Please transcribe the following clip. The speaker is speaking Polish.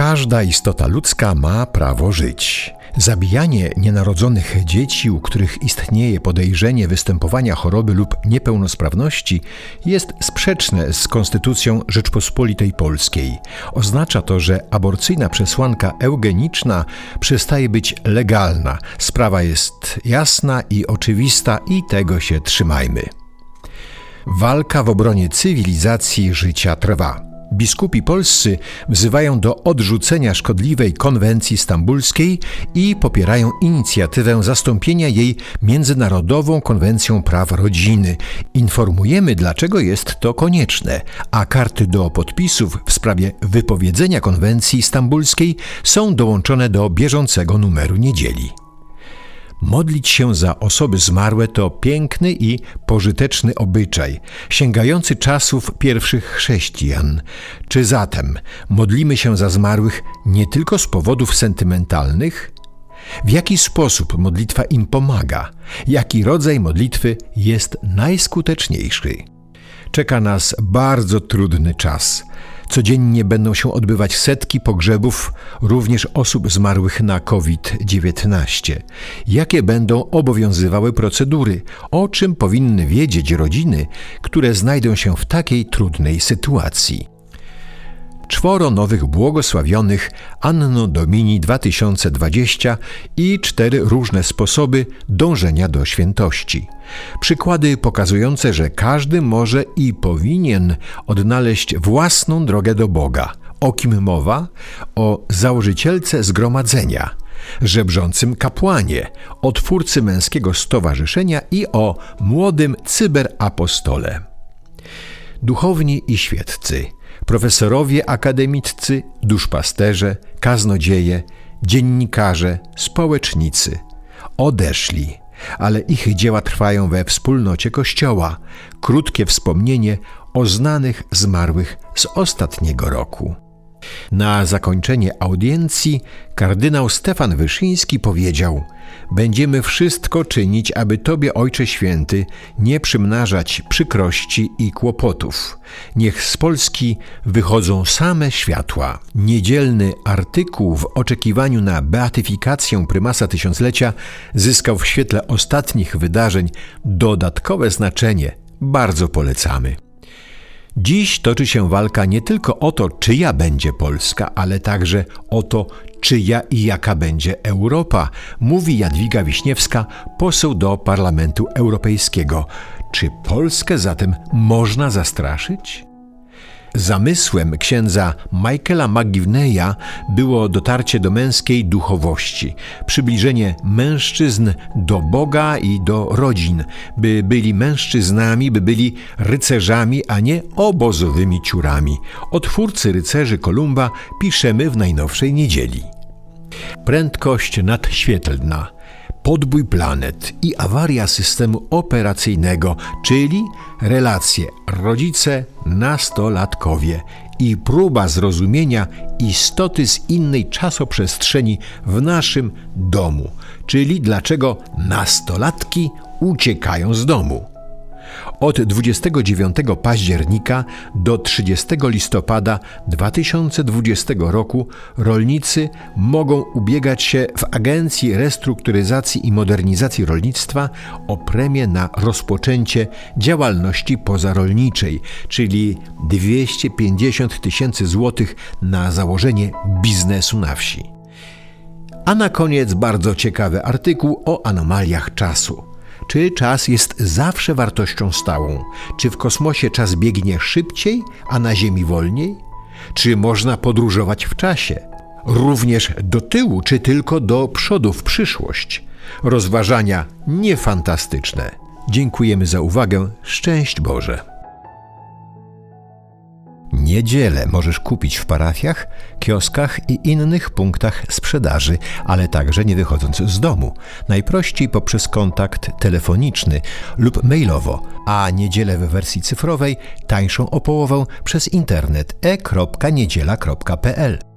Każda istota ludzka ma prawo żyć. Zabijanie nienarodzonych dzieci, u których istnieje podejrzenie występowania choroby lub niepełnosprawności, jest sprzeczne z Konstytucją Rzeczpospolitej Polskiej. Oznacza to, że aborcyjna przesłanka eugeniczna przestaje być legalna. Sprawa jest jasna i oczywista i tego się trzymajmy. Walka w obronie cywilizacji życia trwa. Biskupi polscy wzywają do odrzucenia szkodliwej konwencji stambulskiej i popierają inicjatywę zastąpienia jej Międzynarodową Konwencją Praw Rodziny. Informujemy, dlaczego jest to konieczne, a karty do podpisów w sprawie wypowiedzenia konwencji stambulskiej są dołączone do bieżącego numeru niedzieli. Modlić się za osoby zmarłe to piękny i pożyteczny obyczaj, sięgający czasów pierwszych chrześcijan. Czy zatem modlimy się za zmarłych nie tylko z powodów sentymentalnych? W jaki sposób modlitwa im pomaga? Jaki rodzaj modlitwy jest najskuteczniejszy? Czeka nas bardzo trudny czas. Codziennie będą się odbywać setki pogrzebów, również osób zmarłych na COVID-19. Jakie będą obowiązywały procedury? O czym powinny wiedzieć rodziny, które znajdą się w takiej trudnej sytuacji? Czworo nowych błogosławionych Anno Domini 2020 i cztery różne sposoby dążenia do świętości. Przykłady pokazujące, że każdy może i powinien odnaleźć własną drogę do Boga. O kim mowa? O założycielce zgromadzenia, żebrzącym kapłanie, o twórcy męskiego stowarzyszenia i o młodym cyberapostole. Duchowni i świeccy – profesorowie akademiccy, duszpasterze, kaznodzieje, dziennikarze, społecznicy odeszli, ale ich dzieła trwają we wspólnocie Kościoła. Krótkie wspomnienie o znanych zmarłych z ostatniego roku. Na zakończenie audiencji kardynał Stefan Wyszyński powiedział: Będziemy wszystko czynić, aby Tobie, Ojcze Święty, nie przymnażać przykrości i kłopotów. Niech z Polski wychodzą same światła. Niedzielny artykuł w oczekiwaniu na beatyfikację prymasa tysiąclecia zyskał w świetle ostatnich wydarzeń dodatkowe znaczenie. Bardzo polecamy. Dziś toczy się walka nie tylko o to, czyja będzie Polska, ale także o to, czyja i jaka będzie Europa, mówi Jadwiga Wiśniewska, poseł do Parlamentu Europejskiego. Czy Polskę zatem można zastraszyć? Zamysłem księdza Michaela McGivneya było dotarcie do męskiej duchowości, przybliżenie mężczyzn do Boga i do rodzin, by byli mężczyznami, by byli rycerzami, a nie obozowymi ciurami. O twórcy rycerzy Kolumba piszemy w najnowszej niedzieli. Prędkość nadświetlna – podbój planet i awaria systemu operacyjnego, czyli relacje rodzice-nastolatkowie i próba zrozumienia istoty z innej czasoprzestrzeni w naszym domu, czyli dlaczego nastolatki uciekają z domu. Od 29 października do 30 listopada 2020 roku rolnicy mogą ubiegać się w Agencji Restrukturyzacji i Modernizacji Rolnictwa o premię na rozpoczęcie działalności pozarolniczej, czyli 250 tysięcy złotych na założenie biznesu na wsi. A na koniec bardzo ciekawy artykuł o anomaliach czasu. Czy czas jest zawsze wartością stałą? Czy w kosmosie czas biegnie szybciej, a na Ziemi wolniej? Czy można podróżować w czasie? Również do tyłu, czy tylko do przodu w przyszłość? Rozważania niefantastyczne. Dziękujemy za uwagę. Szczęść Boże. Niedzielę możesz kupić w parafiach, kioskach i innych punktach sprzedaży, ale także nie wychodząc z domu. Najprościej poprzez kontakt telefoniczny lub mailowo, a niedzielę w wersji cyfrowej tańszą o połowę przez internet e.niedziela.pl.